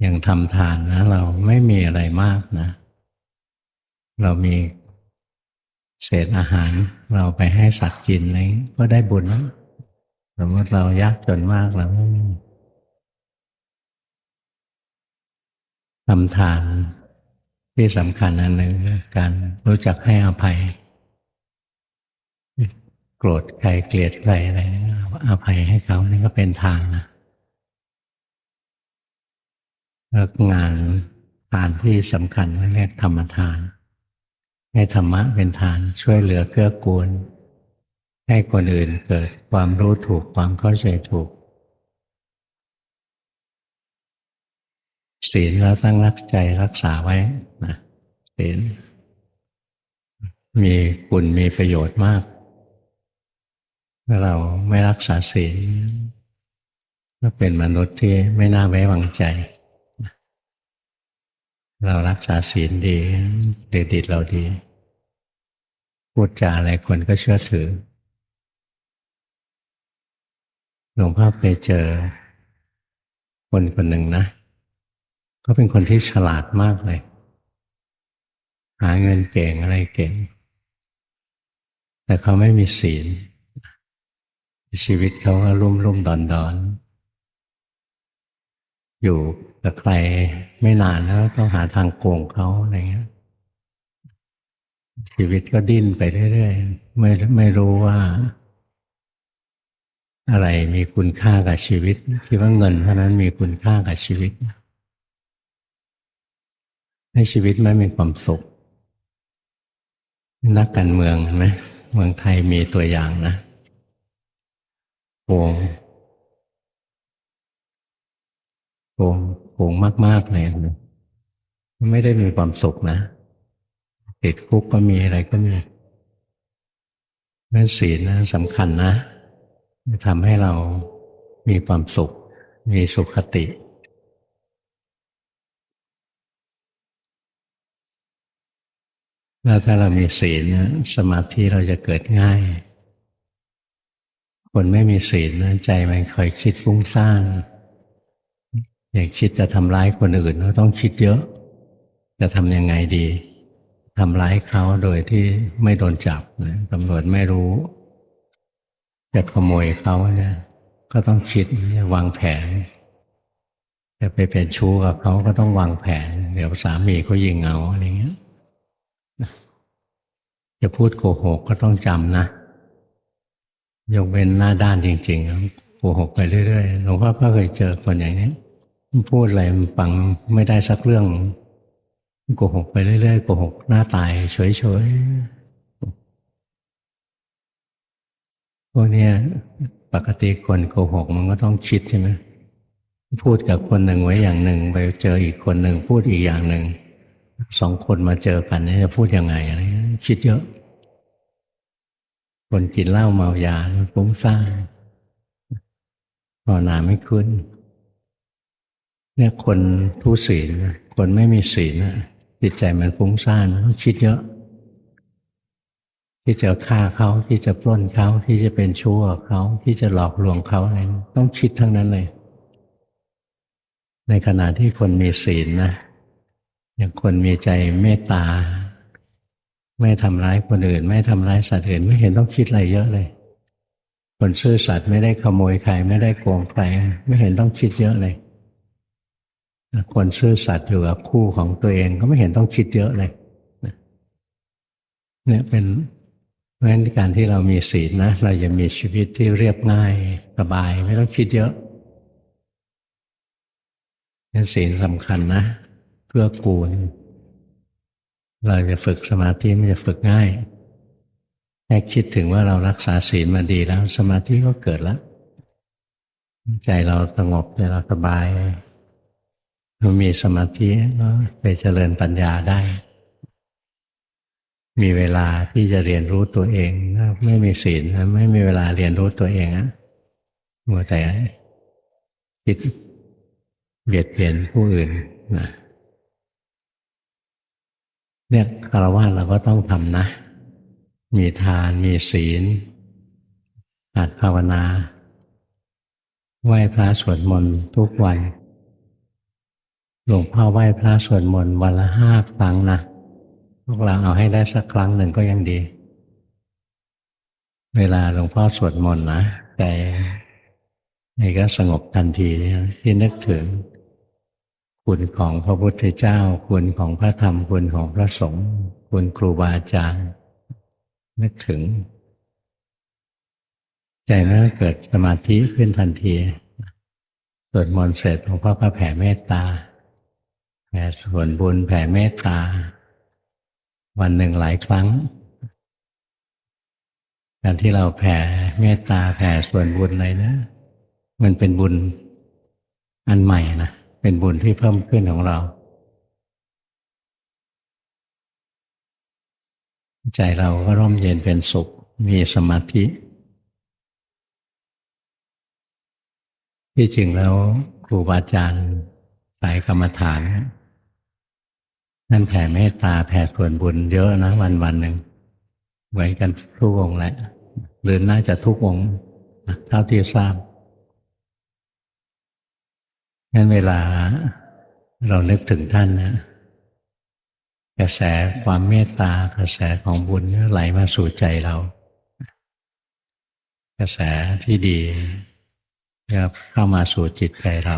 อย่างทำทานนะ เราไม่มีอะไรมากนะ เรามีเศษอาหาร เราไปให้สัตว์กินอะไรก็ได้บุญแล้วสมมติเรายากจนมากเราทำทานที่สำคัญอันหนึ่งคือการรู้จักให้อภัย โกรธใครเกลียดใครอะไรอภัยให้เขานี่ก็เป็นทานนะ แล้วงานทานที่สำคัญเรียกธรรมทาน ให้ธรรมะเป็นทานช่วยเหลือเกื้อกูล ให้คนอื่นเกิดความรู้ถูกความเข้าใจถูก ศีลเราตั้งรักใจรักษาไว้นะศีลมีคุณมีประโยชน์มากถ้าเราไม่รักษาศีลก็เป็นมนุษย์ที่ไม่น่าไว้วางใจ เรารักษาศีลดีเด็ดิตเราดี พูดจาอะไรคนก็เชื่อถือ หลวงพ่อเคยเจอ คนคนหนึ่งนะเขาเป็นคนที่ฉลาดมากเลย หาเงินเก่งอะไรเก่ง แต่เขาไม่มีศีล ชีวิตเขาก็รุ่มรุ่มดอนดอนอยู่ กับใครไม่นานแล้วต้องหาทางโกงเขาอะไรเงี้ย ชีวิตก็ดิ้นไปเรื่อยๆไม่ไม่รู้ว่า อะไรมีคุณค่ากับชีวิตคิดว่าเงินเท่านั้นมีคุณค่ากับชีวิต ให้ชีวิตไม่มีความสุข นักการเมืองเห็นไหมเมืองไทยมีตัวอย่างนะโกงโกง โกงมาก ๆ เลยไม่ได้มีความสุขนะติดคุกก็มีอะไรก็มีเรื่อศีลนะสำคัญนะทำให้เรามีความสุข มีสุขคติแล้วถ้าเรามีศีลสมาธิเราจะเกิดง่าย คนไม่มีศีลใจมันคอยคิดฟุ้งซ่าน อยากคิดจะทำร้ายคนอื่นเราต้องคิดเยอะ จะทำยังไงดีทำร้ายเขาโดยที่ไม่โดนจับตำรวจไม่รู้ จะขโมยเขาเนี่ยก็ต้องคิดวางแผนจะไปเป็นชู้กับเขาก็ต้องวางแผน เดี๋ยวสามีเขายิงเอาอะไรเงี้ยจะพูดโกหกก็ต้องจำนะยกเว้นหน้าด้านจริงๆโกหกไปเรื่อยๆหลวงพ่อก็เคยเจอคนอย่างนี้ พูดอะไรฟังไม่ได้สักเรื่องโกหกไปเรื่อยๆโกหกหน้าตายเฉยๆพวกนี้ปกติคนโกหกมันก็ต้องคิดใช่ไหมพูดกับคนหนึ่งไว้อย่างหนึ่ง ไปเจออีกคนหนึ่งพูดอีกอย่างหนึ่งสองคนมาเจอกันนี่จะพูดยังไงอะไรคิดเยอะ คนกินเหล้าเมายาฟุ้งซ่านภาวนาไม่ขึ้น เนี่ยคนทุศีลคนไม่มีศีลจิตใจมันฟุ้งซ่านต้องคิดเยอะที่จะฆ่าเขาที่จะปล้นเขาที่จะเป็นชั่วเขาที่จะหลอกลวงเขาอะไรต้องคิดทั้งนั้นเลย ในขณะที่คนมีศีลนะอย่างคนมีใจเมตตา ไม่ทำร้ายคนอื่น ไม่ทำร้ายสัตว์อื่น ไม่เห็นต้องคิดอะไรเยอะเลย คนซื่อสัตย์ไม่ได้ขโมยใครไม่ได้โกงใครไม่เห็นต้องคิดเยอะเลย คนซื่อสัตย์อยู่กับคู่ของตัวเองก็ไม่เห็นต้องคิดเยอะเลยเนี่ยเป็นเพราะฉะนั้นการที่เรามีศีลนะ เราจะมีชีวิตที่เรียบง่ายสบายไม่ต้องคิดเยอะนี่ศีลสำคัญนะ เพื่อกูล เราจะฝึกสมาธิมันจะฝึกง่ายแค่คิดถึงว่าเรารักษาศีลมาดีแล้ว สมาธิก็เกิดแล้ว ใจเราสงบใจเราสบาย เรามีสมาธิก็ไปเจริญปัญญาได้ มีเวลาที่จะเรียนรู้ตัวเองไม่มีศีลไม่มีเวลาเรียนรู้ตัวเองอะมัวแต่คิดเบียดเบียนผู้อื่นนะเนี่ยคารวะเราก็ต้องทำนะ มีทานมีศีลหัดภาวนา ไหว้พระสวดมนต์ทุกวัน หลวงพ่อไหว้พระสวดมนต์วันละห้าครั้งนะพวกเราเอาให้ได้สักครั้งหนึ่งก็ยังดี เวลาหลวงพ่อสวดมนต์นะใจใจก็สงบทันทีที่นึกถึง คุณของพระพุทธเจ้า คุณของพระธรรม คุณของพระสงฆ์คุณครูบาอาจารย์ นึกถึง ใจนั้นเกิดสมาธิขึ้นทันทีสวดมนต์เสร็จหลวงพ่อก็แผ่เมตตา แผ่ส่วนบุญแผ่เมตตา วันหนึ่งหลายครั้ง การที่เราแผ่เมตตาแผ่ส่วนบุญอะไรนะ มันเป็นบุญอันใหม่นะเป็นบุญที่เพิ่มขึ้นของเราใจเราก็ร่มเย็นเป็นสุข มีสมาธิ ที่จริงแล้วครูบาอาจารย์สายกรรมฐาน นั่นแผ่เมตตาแผ่ส่วนบุญเยอะนะวันวันหนึ่งเหมือนกันทุกองแหละหรือน่าจะทุกองเท่าที่ทราบงั้นเวลาเรานึกถึงท่านนะกระแสความเมตตากระแสของบุญไหลมาสู่ใจเรา กระแสที่ดีจะเข้ามาสู่จิตใจเรา